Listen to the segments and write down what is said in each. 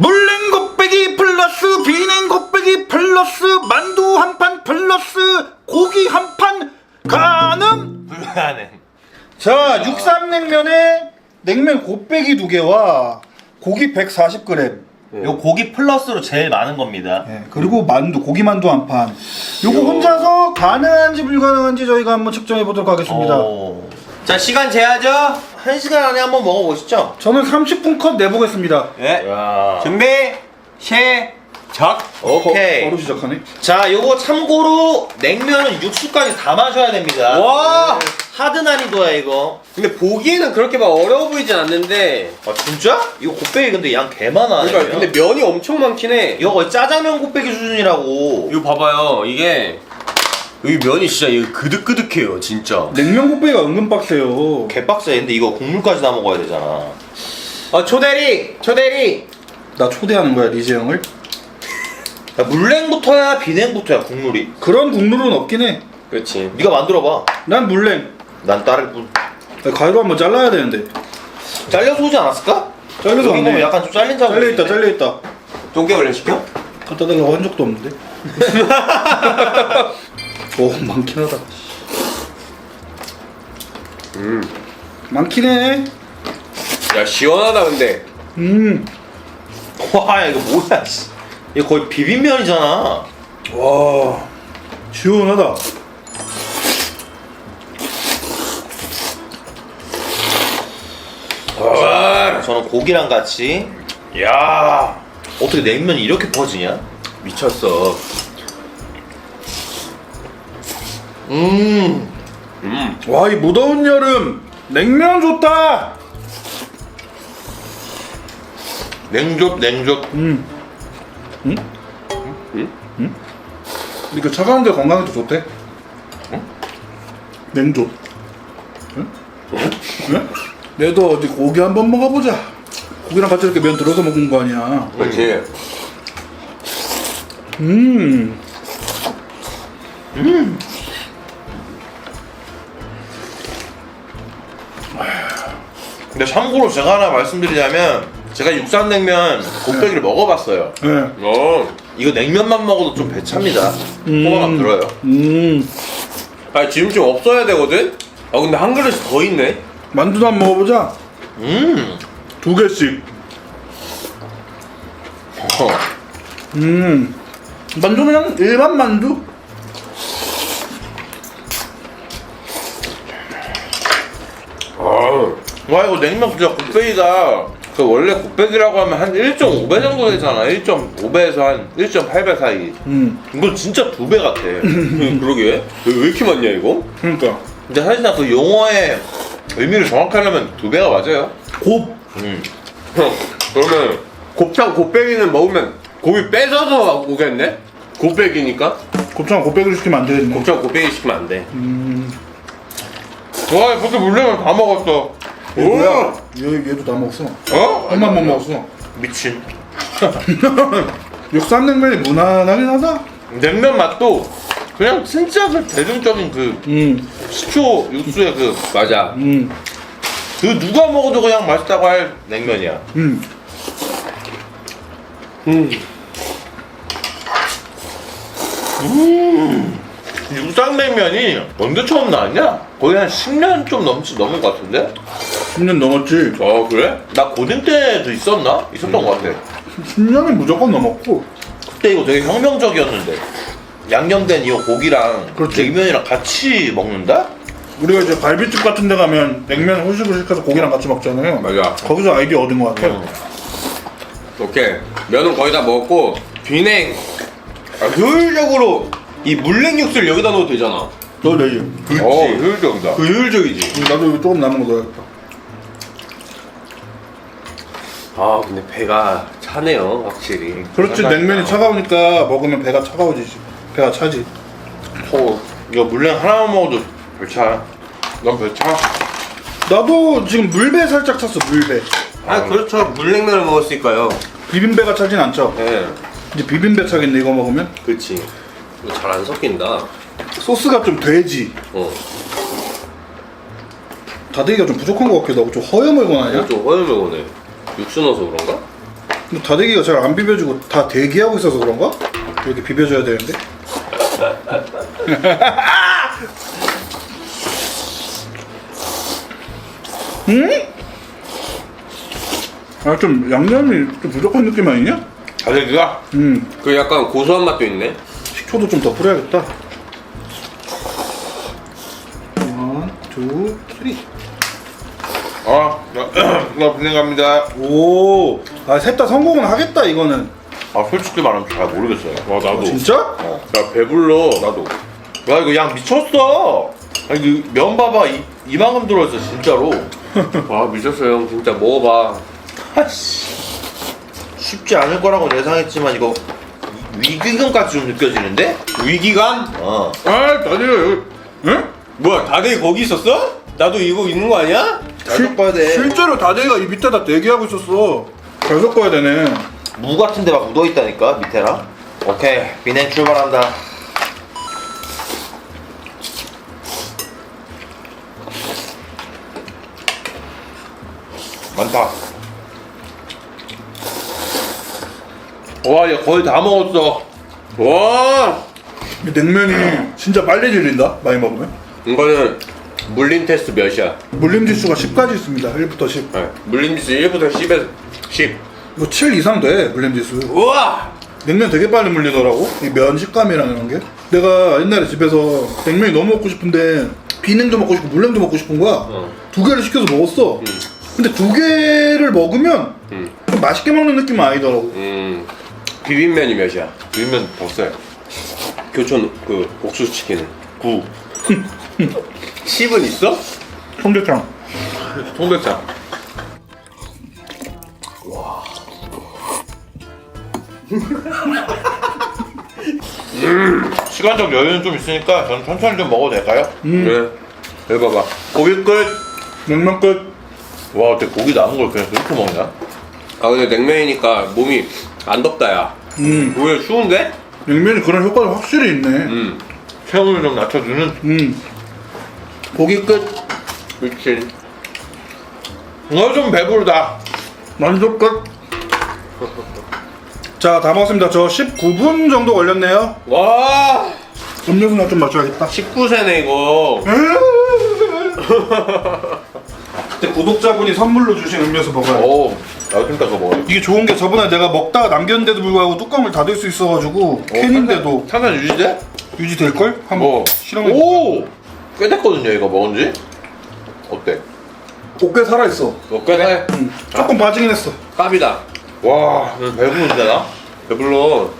물냉 곱빼기 플러스 비냉 곱빼기 플러스 만두 한 판 플러스 고기 한 판 가능? 불가능. 자 육삼냉면에 냉면 곱빼기 두 개와 고기 140g 요 고기 플러스로 제일 많은 겁니다. 네, 그리고 만두 고기 만두 한 판. 요거 혼자서 가능한지 불가능한지 저희가 한번 측정해 보도록 하겠습니다. 오. 자 시간 재야죠. 한 시간 안에 한번 먹어보시죠. 저는 30분 컷 내보겠습니다. 예. 야. 준비 시작. 오케이. 바로 시작하네. 자, 요거 참고로 냉면은 육수까지 다 마셔야 됩니다. 와. 하드 난이도야 이거. 근데 보기에는 그렇게 막 어려워 보이진 않는데. 아 진짜? 이거 곱빼기 근데 양 개 많아. 그러니까. 근데 면이 엄청 많긴 해. 이거 거의 짜장면 곱빼기 수준이라고. 이거 봐봐요. 이게 여기 면이 진짜 이거 그득그득해요, 진짜. 냉면 곱빼기가 은근 빡세요. 개빡세. 근데 이거 국물까지 다 먹어야 되잖아. 아 초대리, 초대리. 나 초대하는 거야 리제 형을. 야, 물냉부터야 비냉부터야 국물이. 그런 국물은 없긴 해. 그렇지. 네가 만들어봐. 난 물냉. 난 따를 뿐. 가위로 한번 잘라야 되는데. 잘려서 오지 않았을까? 잘려서 여기 보면 왔네. 약간 좀 잘린 자국. 잘려 있다, 잘려 있다. 얼른 시켜? 갖다 달라고 한 적도 없는데. 오 많긴 하다. 음. 많긴 해. 야 시원하다 근데. 음. 와, 이거 뭐야? 씨. 이거 거의 비빔면이잖아. 와 시원하다. 와. 저는 고기랑 같이. 야, 어떻게 냉면이 이렇게 퍼지냐? 미쳤어. 음. 음. 와 이 무더운 여름 냉면 좋다. 냉젓, 냉젓. 음. 응? 응? 응? 이거 차가운데 건강에도 좋대. 응? 냉조. 응? 응? 내도 어디 고기 한번 먹어보자. 고기랑 같이 이렇게 면 들어서 먹는 거 아니야. 그렇지. 음. 근데 참고로 제가 하나 말씀드리자면 제가 육산냉면 곱빼기를 먹어봤어요. 네. 어. 이거 냉면만 먹어도 좀 배찹니다. 음. 호감감 들어요. 음. 아 지금 좀 없어야 되거든. 아 근데 한 그릇이 더 있네. 만두도 한번 먹어보자. 음. 두 개씩. 어. 음. 만두는 그냥 일반 만두? 와 이거 냉면 진짜 곱빼기가 그 원래 곱빼기라고 하면 한 1.5배 정도 되잖아. 1.5배에서 한 1.8배 사이. 음. 이거 진짜 두 배 같아. 그러게. 왜, 왜 이렇게 많냐 이거? 그러니까. 근데 사실상 그 용어의 의미를 정확히 하려면 두 배가 맞아요. 곱. 음. 형 그러면 곱창 곱빼기는 먹으면 고기 뺏어서 오겠네? 곱빼기니까 곱창 곱빼기를 시키면 안 되겠네. 곱창 곱빼기 시키면 안 돼. 음. 와 벌써 물냉면 다 먹었어. 얘 뭐야? 얘, 얘도 다 먹었어. 어? 엄마 못 먹었어. 미친. 육삼냉면이 무난하긴 하다. 냉면 맛도 그냥 진짜 그 대중적인 그 음. 시초 육수의 그, 맞아. 음. 그 누가 먹어도 그냥 맛있다고 할 냉면이야. 음. 음. 육상냉면이 언제 처음 나왔냐? 거의 한 10년 좀 넘지 넘은 것 같은데? 10년 넘었지. 어 그래? 나 고등 때도 있었나? 있었던 것 같아. 10년은 무조건 넘었고. 그때 이거 되게 혁명적이었는데 양념된 이 고기랑 그렇지. 냉면이랑 같이 먹는다? 우리가 이제 갈비집 같은 데 가면 냉면 후식을 시켜서 고기랑 같이 먹잖아요. 맞아. 거기서 아이디어 얻은 것 같아. 응. 오케이. 면은 거의 다 먹었고 비냉. 아, 효율적으로 이 물냉 육수를 여기다 넣어도 되잖아. 너 내지. 어, 효율적이다. 그 효율적이지. 나도 이거 조금 남은 거 넣어야겠다. 아 근데 배가 차네요 확실히. 그렇지 냉면이 차가우니까 먹으면 배가 차가워지지. 배가 차지. 어, 이거 물냉 하나만 먹어도 별차. 넌 별 차? 나도 지금 물배 살짝 찼어 물배. 아 그렇죠. 물냉면을 먹었으니까요. 비빔배가 차진 않죠. 네. 이제 비빔배 차겠네 이거 먹으면. 그렇지. 이거 잘안 섞인다. 소스가 좀 돼지. 어. 다대기가 좀 부족한 것 같기도 하고 좀 허여멀건하냐? 이거 좀 허여멀거네. 육수 넣어서 그런가? 뭐 다대기가 잘 안 비벼지고 다 대기하고 있어서 그런가? 이렇게 비벼줘야 되는데. 음? 아 좀 양념이 좀 부족한 느낌 아니냐? 다대기가? 음 그 약간 고소한 맛도 있네. 식초도 좀 더 뿌려야겠다. 원, 투, 쓰리. 아, 비냉 갑니다. 오, 아 셋 다 성공은 하겠다 이거는. 아, 솔직히 말하면 잘 모르겠어요. 와, 나도. 진짜? 어, 나 배불러. 나도. 야, 이거 양 미쳤어. 아니, 그 면 봐봐. 이, 이만큼 들어있어, 진짜로. 와 미쳤어요 형 진짜 먹어봐. 아씨. 쉽지 않을 거라고 예상했지만, 이거 위기감까지 좀 느껴지는데? 위기감? 어. 아, 다들 여기. 응? 뭐야 다들 거기 있었어? 나도 이거 있는 거 아니야? 잘 섞어야 돼. 실제로 다대기가 이 밑에다 대기하고 있었어. 잘 섞어야 되네. 무 같은 데 막 묻어 있다니까, 밑에랑. 오케이, 비냉 출발한다. 많다. 와, 얘 거의 다 먹었어. 와 이 냉면이 진짜 빨리 질린다. 많이 먹으면. 이거는 물린 테스트 몇이야? 물림 지수가 10까지 있습니다. 1부터 10. 네. 물린 지수 1부터 10에서 10. 이거 7 이상 돼. 물림 지수. 우와 냉면 되게 빨리 물리더라고. 이 면 식감이라는 게. 내가 옛날에 집에서 냉면이 너무 먹고 싶은데 비냉도 먹고 싶고 물냉도 먹고 싶은 거야. 어. 두 개를 시켜서 먹었어. 근데 두 개를 먹으면 음. 좀 맛있게 먹는 느낌은 아니더라고. 음 비빔면이 몇이야? 더 세. 교촌 그 옥수수 치킨은 9. 10은 있어? 청계장. 통백장. 와. 시간적 여유는 좀 있으니까 저는 천천히 좀 먹어도 될까요? 그래 해봐봐 고기 끝. 냉면 끝. 와, 근데 고기 남은 걸 그냥 그렇게 먹냐? 아 근데 냉면이니까 몸이 안 덥다 야 음. 오히려 추운데? 냉면이 그런 효과가 확실히 있네. 음 체온을 좀 낮춰주는. 음. 고기 끝. 그치 너좀 배부르다. 만족 끝. 자, 다 먹었습니다. 저 19분 정도 걸렸네요. 와 음료수나 좀 마셔야겠다. 19세네 이거 그때 구독자분이 선물로 주신 음료수 먹어요. 오, 나도 좀 이따 그거 먹어요. 이게 좋은 게 저번에 내가 먹다가 남겼는데도 불구하고 뚜껑을 닫을 수 있어가지고 캔인데도 탄산 유지돼? 유지될 걸? 한번 어. 실험해. 오! 꽤 됐거든요, 이거 먹은 지. 어때? 꽤 살아 있어. 너 꽤네? 음, 조금 빠지긴 했어. 깝이다 와, 배부른데 나? 배불러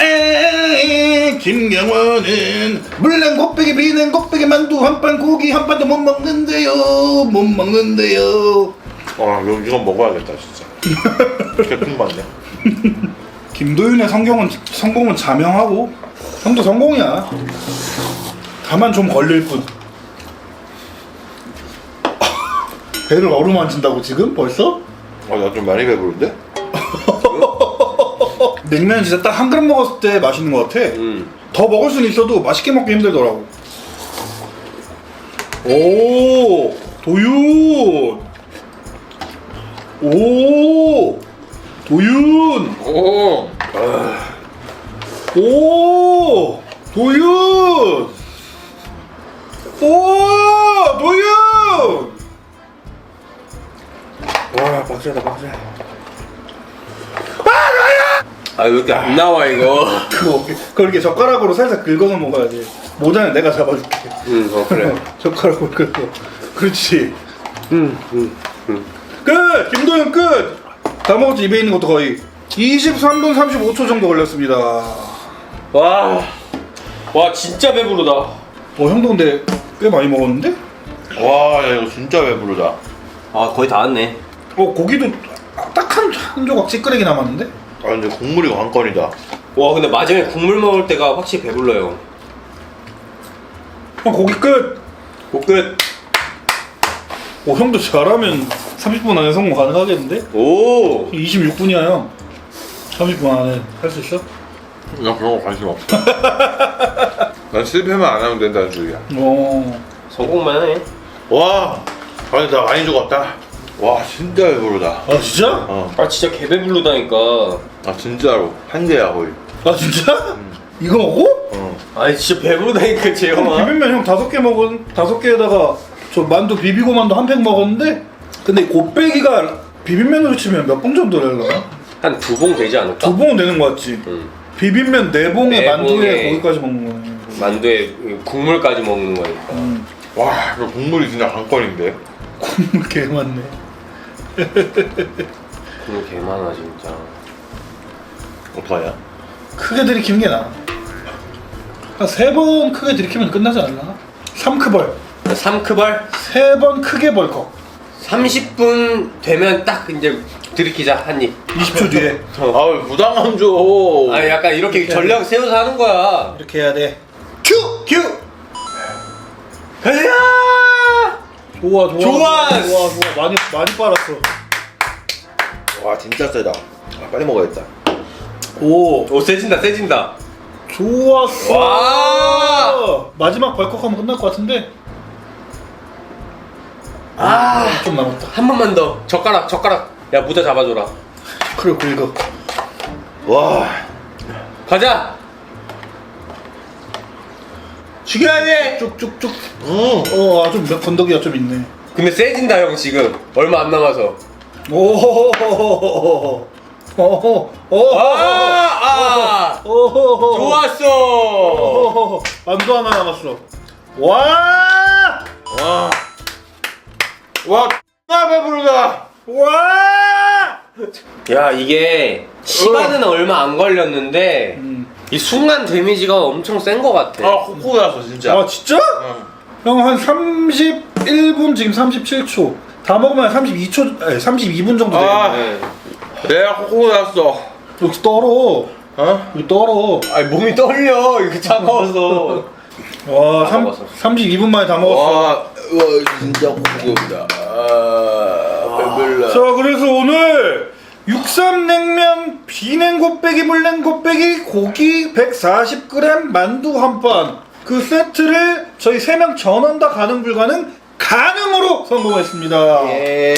에이, 김경원은 물냉 곱빼기 비냉 곱빼기 만두 한판 고기 한 판도 못 먹는데요. 못 먹는데요. 와, 이거, 이건 먹어야겠다, 진짜. 개품 맞네. 김도윤의 성경은 성공은 자명하고 형도 성공이야. 다만 좀 걸릴 뿐. 배를 어루만진다고 지금 벌써? 아, 나 좀 많이 배부른데? 냉면 진짜 딱 한 그릇 먹었을 때 맛있는 것 같아. 음 더 먹을 수는 있어도 맛있게 먹기 힘들더라고. 오, 도윤. 오, 도윤. 오! 오, 도윤. 오, 도윤. 와 박세다 박세 아왜 이렇게 안 나와 이거 그거 그렇게 젓가락으로 살짝 긁어서 먹어야지. 모자는 내가 잡아줄게. 음어 그래 젓가락으로 긁어. 그렇지. 음음 끝! 김도현 끝! 다 먹었지 입에 있는 것도 거의 23분 35초 정도 걸렸습니다 어 와, 와 진짜 배부르다. 형도 근데 꽤 많이 먹었는데? 와, 야, 이거 진짜 배부르다. 아 거의 다 왔네. 어 고기도 딱 한 한 조각 찌끄레기 남았는데? 아, 근데 국물이 관건이다. 와 근데 마지막에 국물 먹을 때가 확실히 배불러요. 형 고기 끝! 끝. 어 형도 잘하면 30분 안에 성공 가능하겠는데? 오. 26분이야 형 30분 안에 할 수 있어? 나 그런 거 관심 없어. 난 실패만 안 하면 된다는 줄이야. 어 성공만 해. 와, 아니, 나 많이 죽었다. 와 진짜 배부르다. 아 진짜? 어. 아 진짜 개배부르다니까 아 진짜로 한 개야 거의. 아 진짜? 이거 먹고? 어. 아니 진짜 배부르다니까 형 재영아 비빔면 형 다섯 개 먹은 다섯 개에다가 저 만두 비비고 만두 한 팩 먹었는데 근데 곱빼기가 비빔면으로 치면 몇 봉 정도 되려나? 한 두 봉 되지 않을까? 두 봉은 되는 거 같지? 응. 비빔면 네 봉에 네 만두에 봉에. 거기까지 먹는 거네 만두에 국물까지 먹는 거니까. 음, 와 이거 국물이 진짜 강건인데. 국물 개 많네. 국물 개 많아 진짜. 어떡하냐? 크게 들이키는 게 나아. 한세 번 크게 들이키면 끝나지 않나? 3크벌. 3크발 세번 크게 벌컥. 30분 되면 딱 이제 들이키자 한 입. 20초 뒤에. 아 부담감 줘. 아 약간 이렇게 전략 세워서 하는 거야. 이렇게 해야 돼 큐! 큐! 가자! 좋아 좋아 좋아! 좋아 좋아 많이 많이 빨았어 와 진짜 세다. 아, 빨리 먹어야겠다. 오 오 세진다 세진다 좋았어 와! 마지막 벌컥하면 끝날 것 같은데 아. 좀 남았다 한 번만 더 젓가락 젓가락 야 모자 잡아줘라 그래 굵어 와. 가자 죽여야 돼 쭉쭉쭉 음. 어좀 건더기가 좀 있네 근데 세진다 형 지금 얼마 안 남아서 오호호호호호호 오호 오호 아! 아! 오호호 좋았어 오호호 만두 하나 남았어 와 와. 와. 나 배부르다. 와! 야 이게 시간은 얼마 안 걸렸는데 음. 이 순간 데미지가 엄청 센 거 같아 아 코코 났어 진짜. 아 진짜? 응. 형한 31분 지금 37초 다 먹으면 32초 아니 32분 정도 아. 되겠네 네. 내가 코코 났어. 여기 떨어 어? 여기 떨어 아니 몸이 떨려 이거 차가워서 와다 삼, 먹었어. 32분 만에 다 먹었어 와, 와 진짜 코코다. 아, 배불러. 자 그래서 오늘 육삼냉면 비냉 곱빼기 물냉 곱빼기 고기 140g 만두 한 판 그 세트를 저희 3명 전원 다 가능 불가능 가능으로 성공했습니다. 예.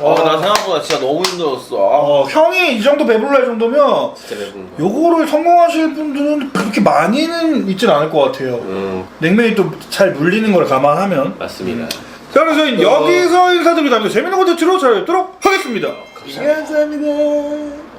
와. 아, 나 생각보다 진짜 너무 힘들었어. 어, 형이 이 정도 배불러 할 정도면 진짜 거 요거를 성공하실 분들은 그렇게 많이는 있진 않을 것 같아요. 음. 냉면이 또 잘 물리는 걸 감안하면. 맞습니다. 자 그래서 저희는 여기서 인사드리고 다음에 재밌는 콘텐츠로 찾아뵙도록 하겠습 니다 감사합니다.